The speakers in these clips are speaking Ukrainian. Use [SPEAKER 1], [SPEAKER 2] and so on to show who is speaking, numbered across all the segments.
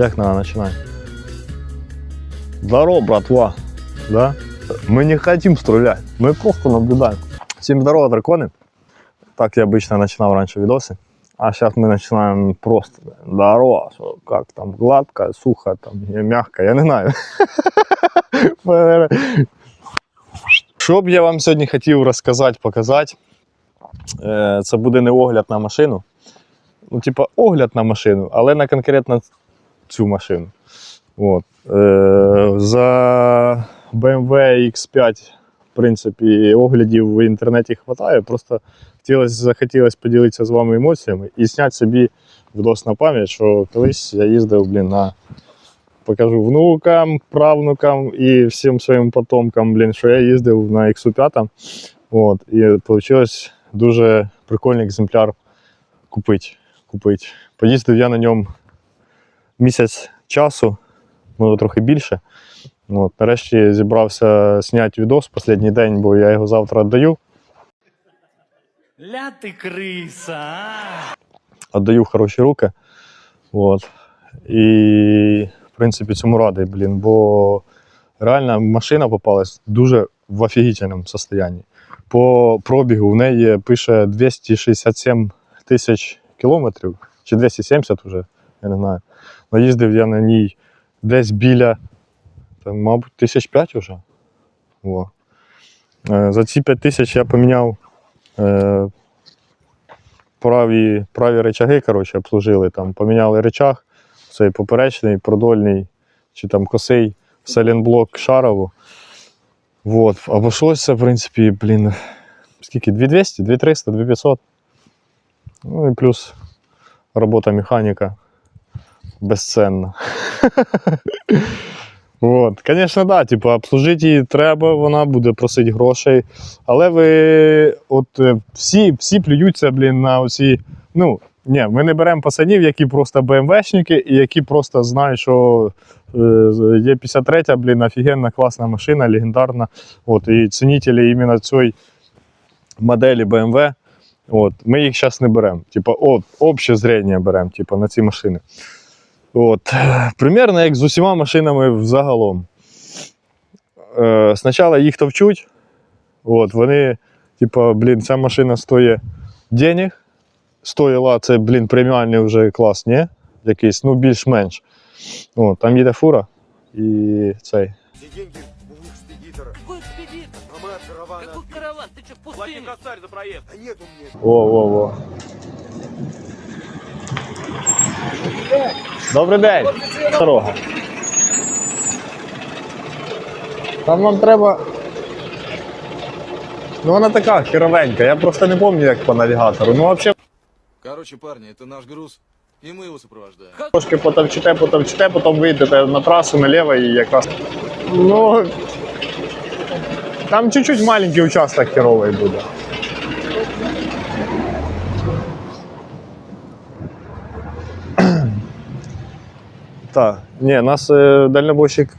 [SPEAKER 1] Як надо, начинай. Здорово, братва. Да? Мы не хотим стрелять, мы просто наблюдаем. Всем здорово, драконы. Так я обычно начинал раньше видосы. А сейчас мы начинаем просто. Здорово, что, как там, гладко, сухо, там, и мягко, я не знаю. Що б я вам сьогодні хотів розказати, показати, е, це буде не огляд на машину. Ну, типа, огляд на машину, але на конкретно цю машину. От. Е, за BMW X5, в принципі, оглядів в інтернеті вистачає. Просто хотілося, захотілося поділитися з вами емоціями і зняти собі відос на пам'ять, що колись я їздив блін, на. Покажу внукам, правнукам і всім своїм потомкам, блін, що я їздив на X5. От, і вийшло дуже прикольний екземпляр купити. купити. Поїздив я на ньому місяць часу, може трохи більше. От, нарешті зібрався зняти відос останній день, бо я його завтра віддаю.
[SPEAKER 2] Ля ти криса?
[SPEAKER 1] Віддаю в хороші руки. От. І, в принципі, цьому радий, блін, бо реально машина попалась дуже в офігітельному стані. По пробігу в неї пише 267 тисяч кілометрів, чи 270 вже, я не знаю. Но їздив я на ній десь біля, там, мабуть, тисяч п'ять вже. О. Е, За ці 5 тисяч я поміняв е, праві, праві речаги, коротше, обслужили. Там, поміняли речаг, цей поперечний, продольний чи там косий, селенблок шарову. Вот. Обійшлося, в принципі, блін, скільки? 2200, 2300, 2500. Ну і плюс робота механіка безценна. Вот. Звісно, да, типу, обслужити її треба, вона буде просити грошей. Але ви от е, всі, всі плюються, блін, на оці. Ну, ні, ми не беремо пацанів, які просто БМВшники і які просто знають, що е, є 53, блін, офігенна класна машина, легендарна. От, і цінителі іменно цієї моделі BMW. От, ми їх зараз не беремо. Типа, от, обще зрення беремо, типа, на ці машини. От, примерно як з усіма машинами взагалом. Е, спочатку їх товчуть, от, вони, типа, блін, ця машина стоїть денег. Стоїла, це, блін, преміальний вже клас, ні? Якийсь, ну, більш-менш. О, там їде фура і цей.
[SPEAKER 3] Все деньги у экспедитора.
[SPEAKER 2] Какой экспедитор?
[SPEAKER 3] А мы от каравана.
[SPEAKER 2] Какой караван? Ты что, в пустыне?
[SPEAKER 3] косарь за проезд. А нет у меня.
[SPEAKER 1] Во, во, во. Добрий день. Дорога. Там нам треба. Ну вона така херовенька, я просто не пам'ятаю, як по навігатору. Ну взагалі
[SPEAKER 4] Короче, парни, это наш груз, и мы его сопровождаем.
[SPEAKER 1] трошки потовчите, потовчите, потім вийдете на трасу наліво і якраз. Ну. Там чуть-чуть маленький участок херовий буде. Так, ні, нас е, дальнобойщик.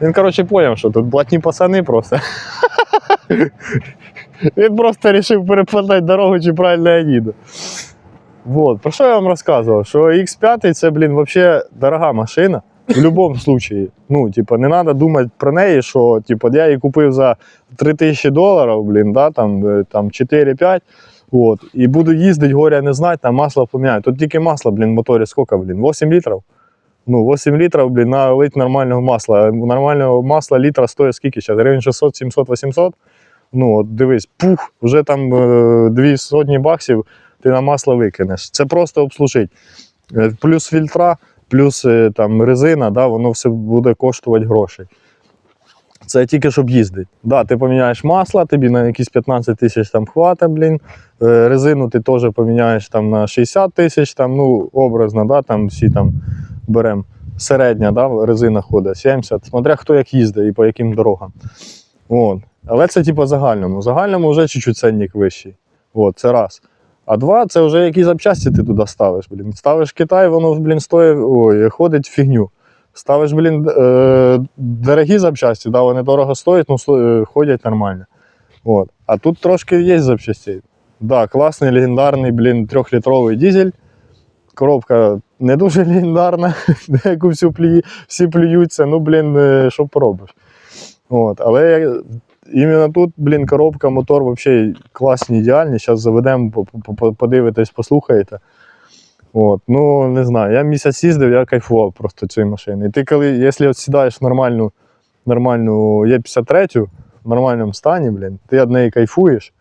[SPEAKER 1] Він, коротше, поняв, що тут блатні пацани просто. Він просто вирішив перепитати дорогу, чи правильно я їду. Вот. Про що я вам розказував? Що X5 це, блін, вообще дорога машина. В будь-якому випадку. Ну, типа, не треба думати про неї, що типа, я її купив за 3000 доларів, блін, да, там, е, там 4-5. От, і буду їздити, горя не знати, там масло поміняю. Тут тільки масло, блін, в моторі скільки, блін? 8 літрів. Ну, 8 літрів, блін, налить нормального масла. Нормального масла літра стоїть скільки зараз? Гривень 600, 700, 800. Ну, от дивись, пух, вже там е, дві сотні баксів ти на масло викинеш. Це просто обслужити. Е, Плюс фільтра, плюс е, там резина, да, воно все буде коштувати грошей. Це тільки щоб їздити. Да, ти поміняєш масло, тобі на якісь 15 тисяч там хватить, блін. Е, Резину ти теж поміняєш там на 60 тисяч, там, ну, образно, да, там всі там беремо. Середня да, резина ходить 70, смотря хто як їздить і по яким дорогам. От. Але це типу загальному. В загальному вже чуть-чуть ценник вищий. От, це раз. А два це вже які запчасті ти туди ставиш. Блін. Ставиш Китай, воно блін, стоїть, ой, ходить фігню. Ставиш, блін, е, дорогі запчасті, да, вони дорого стоять, ну е, ходять нормально. От. А тут трошки є запчастей. Да, класний, легендарний, блін, трьохлітровий дизель. Коробка не дуже легендарна, на яку всю плює, всі плюються, ну, блін, е, що поробиш. От, але іменно тут, блін, коробка, мотор взагалі класні, ідеальні. Зараз заведемо, по- по- по- подивитесь, послухаєте. От, ну, не знаю, я місяць їздив, я кайфував просто цією машиною. І ти коли, якщо сідаєш нормальну, нормальну Є53 в нормальному стані, блін, ти від неї кайфуєш.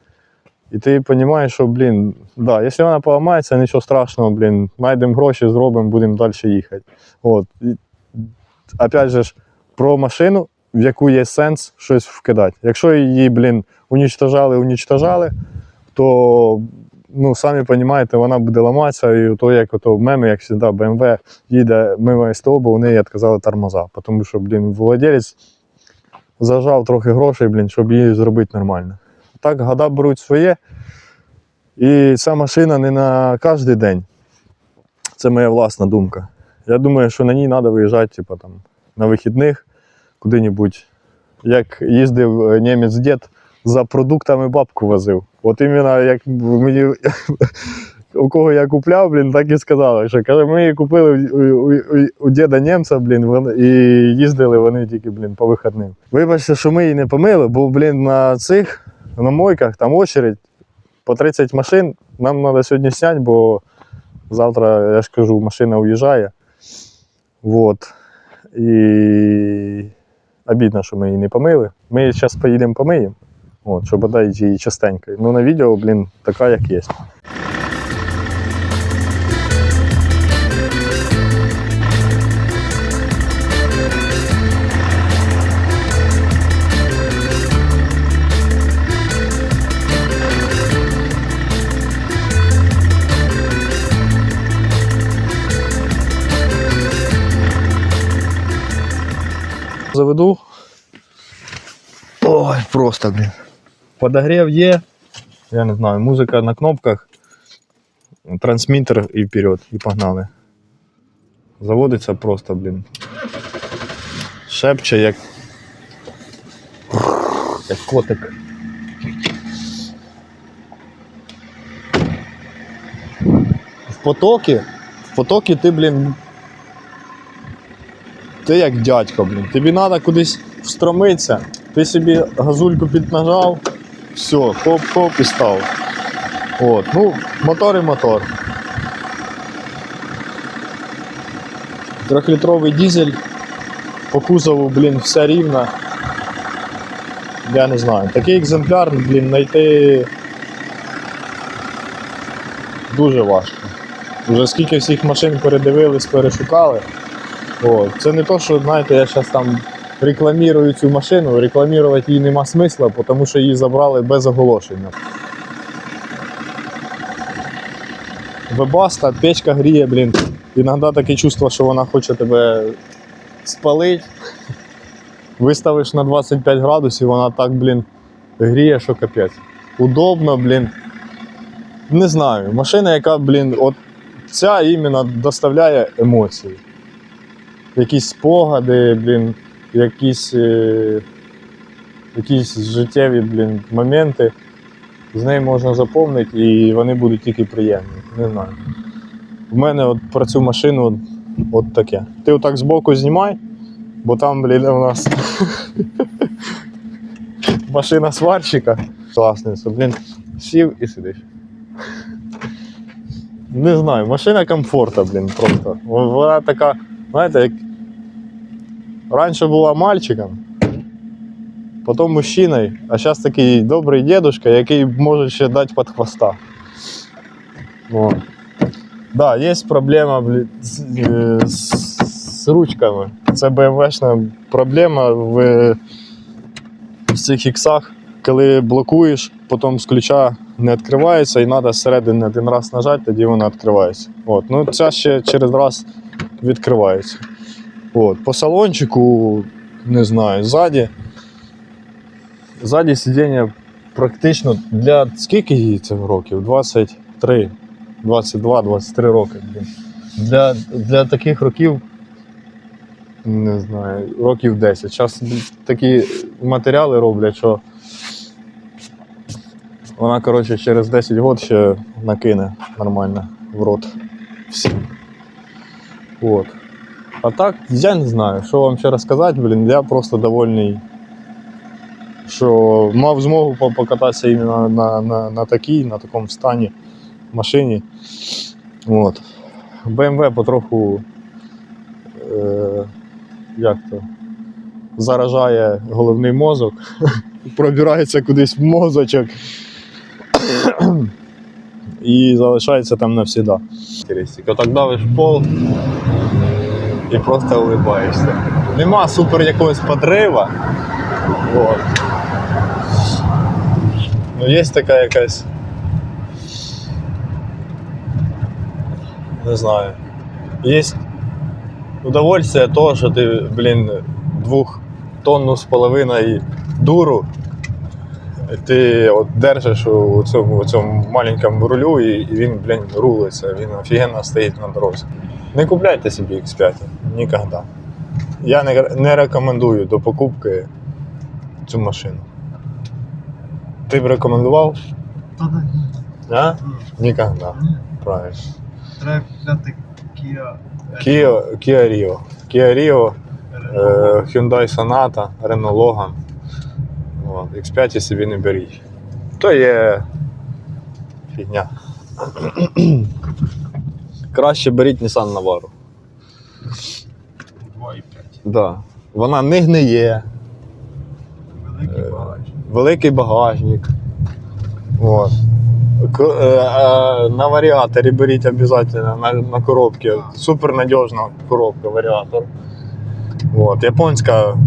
[SPEAKER 1] І ти розумієш, що, блін, да, якщо вона поламається, нічого страшного, блін, знайдемо гроші, зробимо, будемо далі їхати. От. І, опять же, ж, про машину, в яку є сенс щось вкидати. Якщо її, блін, унічтожали, унічтожали, то ну, самі розумієте, вона буде ламатися, і то, як ото в мемі, як завжди, BMW їде мимо СТО, бо неї відказали тормоза. Тому що, блін, владелець зажав трохи грошей, блін, щоб її зробити нормально. Так, года беруть своє. І ця машина не на кожен день. Це моя власна думка. Я думаю, що на ній треба виїжджати типу, там, на вихідних куди-небудь. Як їздив е, німець дід, за продуктами бабку возив. От іменно як мені у кого я купляв, блін, так і сказали. Що каже, ми її купили у, у, у, у діда німця, блін, і їздили вони тільки, блін, по вихідним. Вибачте, що ми її не помили, бо, блін, на цих на мойках там очередь по 30 машин. Нам треба сьогодні зняти, бо завтра, я ж кажу, машина уїжджає. Вот. І обідно, що ми її не помили. Ми зараз поїдемо помиємо. Щоб бодай її частенько. Ну на відео, блін, така, як є. Заведу. Ой, просто, блін. Подогрів є. Я не знаю, музика на кнопках, трансмітер і вперед, і погнали. Заводиться просто, блін. Шепче, як. Як котик. В потокі. В потокі ти, блін. Ти як дядько, блін. Тобі треба кудись встромитися. Ти собі газульку піднажав, все, хоп-хоп і став. От, ну, мотор і мотор. Трьохлітровий дизель. По кузову, блін, все рівно. Я не знаю. Такий екземпляр, блін, знайти дуже важко. Вже скільки всіх машин передивились, перешукали. О, це не то, що знаєте, я зараз там рекламірую цю машину, рекламувати її нема смисла, тому що її забрали без оголошення. Вебаста, печка гріє, блін. Іноді таке чувство, що вона хоче тебе спалити. Виставиш на 25 градусів, вона так, блін, гріє, що капець. Удобно, блін. Не знаю. Машина, яка, блін, от ця іменно доставляє емоції якісь спогади, блін, якісь, е, якісь життєві блін, моменти. З нею можна заповнити і вони будуть тільки приємні. Не знаю. У мене от про цю машину от, от таке. Ти отак збоку знімай, бо там, блін, у нас машина сварщика. Класниця, блін, сів і сидиш. Не знаю, машина комфорта, блін, просто. Вона така, знаєте, як раніше була мальчиком, потім мужчиною, а зараз такий добрий дедушка, який може ще дати під хвоста. О. Да, є проблема блін, з, е, з, з ручками. Це BMW-шна проблема в, в цих іксах, коли блокуєш, потім з ключа не відкривається і треба зсередини один раз нажати, тоді вона відкривається. От. Ну, ця ще через раз відкривається. От. По салончику, не знаю, ззаді. Ззаді сидіння практично для скільки їй це років? 23, 22, 23 роки. Для, для таких років, не знаю, років 10. Зараз такі матеріали роблять, що вона, коротше, через 10 років ще накине нормально в рот всім. Вот. А так, я не знаю, що вам ще розказати, блін, я просто довольний, що мав змогу покататися іменно на, на, на такій, на такому стані машині. От. BMW потроху е, як то, заражає головний мозок, пробирається кудись в мозочок і залишається там навсіда. Отак давиш пол і просто улибаєшся. Нема супер якогось подрива. Вот. Ну, є така якась. Не знаю. Є удовольствие того, що ти, блін, двох тонну з половиною дуру. Ти от держиш у цьому, у цьому маленькому рулю, і, він, блін, рулиться, він офігенно стоїть на дорозі. Не купляйте собі X5 ніколи. Я не, не рекомендую до покупки цю машину. Ти б рекомендував?
[SPEAKER 5] Та да ні.
[SPEAKER 1] А? Ніколи.
[SPEAKER 5] Ні.
[SPEAKER 1] Правильно.
[SPEAKER 5] Треба взяти Kia.
[SPEAKER 1] Kia, Kia Rio. Kia Rio, е, Hyundai Sonata, Renault Logan. От, X5 собі не беріть. То є фігня. Краще беріть Nissan Navara.
[SPEAKER 5] 2,5.
[SPEAKER 1] Да. Вона не гниє,
[SPEAKER 5] Великий багажник.
[SPEAKER 1] великий багажник. От. Е, е, на варіаторі беріть обов'язково на, на коробці. Супер надіжна коробка, варіатор. Вот. Японська,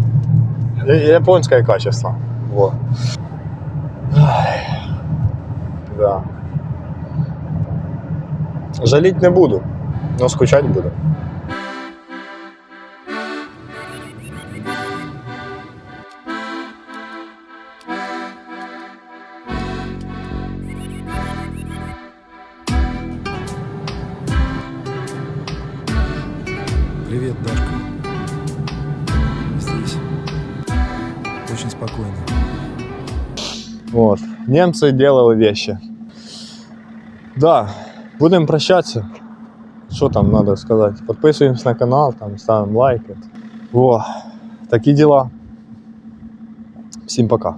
[SPEAKER 1] японське качество. Вот. Да. Жаліть не буду, але скучати буду.
[SPEAKER 6] Привет, Дашка. Очень спокойно.
[SPEAKER 1] Вот. Немцы делали вещи. Да, будем прощаться. Что там надо сказать? Подписываемся на канал, там ставим лайки. Во, такие дела. Всем пока.